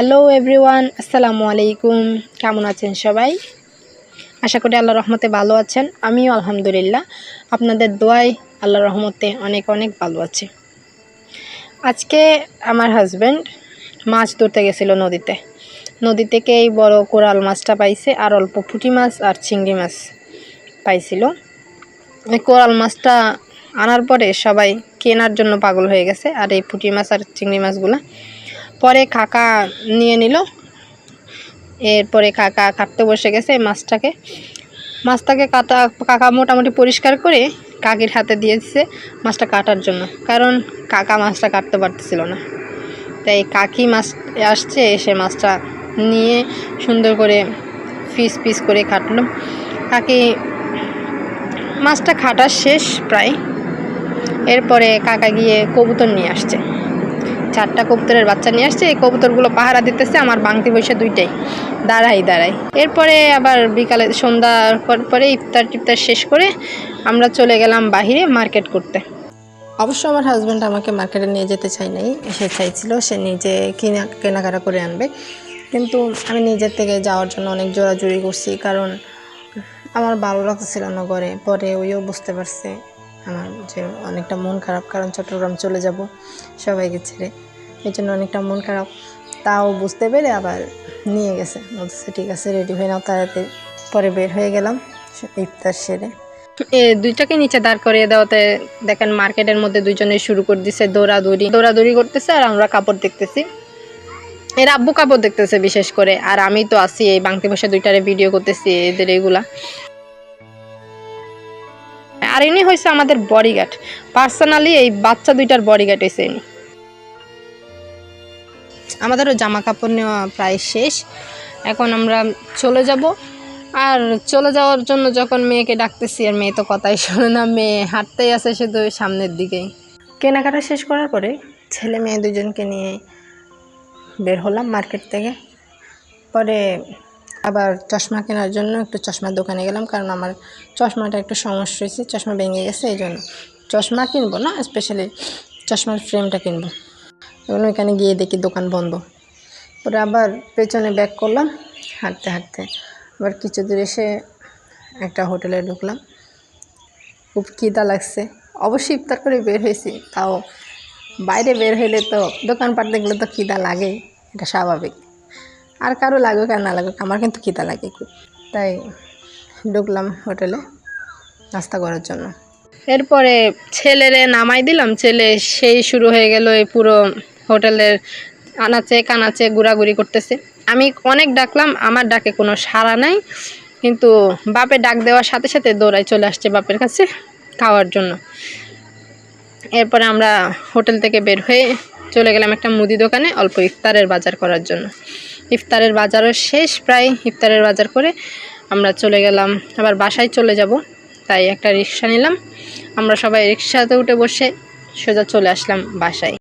Hello everyone, আসসালামু আলাইকুম। কেমন আছেন সবাই? আশা করি আল্লাহ রহমতে ভালো আছেন। আমিও আলহামদুলিল্লাহ। আপনাদের দোয়ায় আল্লাহ রহমতে অনেক অনেক ভালো আছে। আজকে আমার হাজব্যান্ড মাছ ধরতে গেছিল নদীতে। নদী থেকে এই বড় কোরাল মাছটা পাইছে আর অল্প পুঁটি মাছ আর চিংড়ি মাছ পাইছিল। এই কোরাল মাছটা আনার পরে সবাই কেনার জন্য পাগল হয়ে গেছে আর এই পুঁটি মাছ আর চিংড়ি মাছগুলো পরে কাকা নিয়ে নিল। এরপরে কাকা কাটতে বসে গেছে মাছটাকে। মাছটাকে কাটা, কাকা মোটামুটি পরিষ্কার করে কাকির হাতে দিয়ে মাছটা কাটার জন্য। কারণ কাকা মাছটা কাটতে পারতেছিল না। তাই কাকি মাছ আসছে, এসে মাছটা নিয়ে সুন্দর করে পিস পিস করে কাটলো। কাকি মাছটা কাটা শেষ প্রায়। এরপরে কাকা গিয়ে কবুতর নিয়ে আসছে। চারটা কবুতরের বাচ্চা নিয়ে আসছে, এই কবুতরগুলো পাহারা দিতেছে, আমার বাংতি বসে দুইটাই। দাঁড়াই দাঁড়াই। এরপরে আবার বিকালে সন্ধ্যার পর পরে ইফতার টিফতার শেষ করে আমরা চলে গেলাম বাহিরে মার্কেট করতে। অবশ্য আমার হাজব্যান্ড আমাকে মার্কেটে নিয়ে যেতে চাই নাই, সে চাইছিল, সে নিজে কিনা কেনাকাটা করে আনবে। কিন্তু আমি নিজের থেকে যাওয়ার জন্য অনেক জোরাজুরি করছি, কারণ আমার ভালো লাগতেছিল না ঘরে, পরে ওইও বুঝতে পারছে। আমার যে অনেকটা মন খারাপ, কারণ চট্টগ্রাম চলে যাব সবাইকে ছেড়ে। এই জন্য অনেকটা মন খারাপ। তাও বুঝতে পেরে আবার নিয়ে গেছে। বলতেছে, ঠিক আছে রেডি হয়ে নাও, তাড়াতাড়ি পরে বের হয়ে গেলাম ইফতার সেরে। এ, দুইটাকে নিচে দাঁড় করিয়ে দেওয়াতে দেখেন মার্কেটের মধ্যে দুইজনে শুরু করে দিছে দৌড়াদৌড়ি। দৌড়াদৌড়ি করতেছে আর আমরা কাপড় দেখতেছি। এর আব্বু কাপড় দেখতেছে বিশেষ করে। আর আমি তো আছি এই বাংতি ভাষা দুইটারে ভিডিও করতেছি, এদের এগুলা। আর ইনি হয়েছে আমাদের বডিগার্ড পার্সোনালি এই বাচ্চা দুইটার বডিগার্ড হয়েছে ইনি। আমাদেরও জামা কাপড় নেওয়া প্রায় শেষ। এখন আমরা চলে যাব। আর চলে যাওয়ার জন্য যখন মেয়েকে ডাকতেছি, আর মেয়ে তো কথাই শোনে না, মেয়ে হাঁটতেই আছে শুধু সামনের দিকেই। কেনাকাটা শেষ করার পরে ছেলে মেয়ে দুজনকে নিয়ে বের হলাম মার্কেট থেকে। পরে আবার চশমা কেনার জন্য একটু চশমার দোকানে গেলাম, কারণ আমার চশমাটা একটু সমস্যা হয়েছে, চশমা ভেঙে গেছে, এই জন্য চশমা কিনবো না স্পেশালি চশমার ফ্রেমটা কিনবো। এবং ওইখানে গিয়ে দেখি দোকান বন্ধ। পরে আবার পেছনে ব্যাক করলাম, হাঁটতে হাঁটতে আবার কিছু দূর এসে একটা হোটেলে ঢুকলাম। খুব খিদা লাগছে, অবশ্যই ইফতার করে বের হয়েছি, তাও বাইরে বের হইলে তো দোকানপাট দেখলে তো খিদা লাগেই, এটা স্বাভাবিক। আর কারও লাগুক আর না লাগুক, আমার কিন্তু খিদা লাগে খুব তাই ঢুকলাম হোটেলে নাস্তা করার জন্য। এরপরে ছেলেরে নামাই দিলাম, ছেলে সেই শুরু হয়ে গেল এই পুরো হোটেলের আনাচে কানাচে ঘোরাঘুরি করতেছে। আমি অনেক ডাকলাম, আমার ডাকে কোনো সাড়া নাই, কিন্তু বাপে ডাক দেওয়ার সাথে সাথে দৌড়াই চলে আসছে বাপের কাছে খাওয়ার জন্য। এরপরে আমরা হোটেল থেকে বের হয়ে চলে গেলাম একটা মুদি দোকানে অল্প ইফতারের বাজার করার জন্য। ইফতারের বাজারও শেষ প্রায়, ইফতারের বাজার করে আমরা চলে গেলাম। আবার বাসায় চলে যাব, তাই একটা রিক্সা নিলাম। আমরা সবাই রিক্সাতে উঠে বসে সোজা চলে আসলাম বাসায়।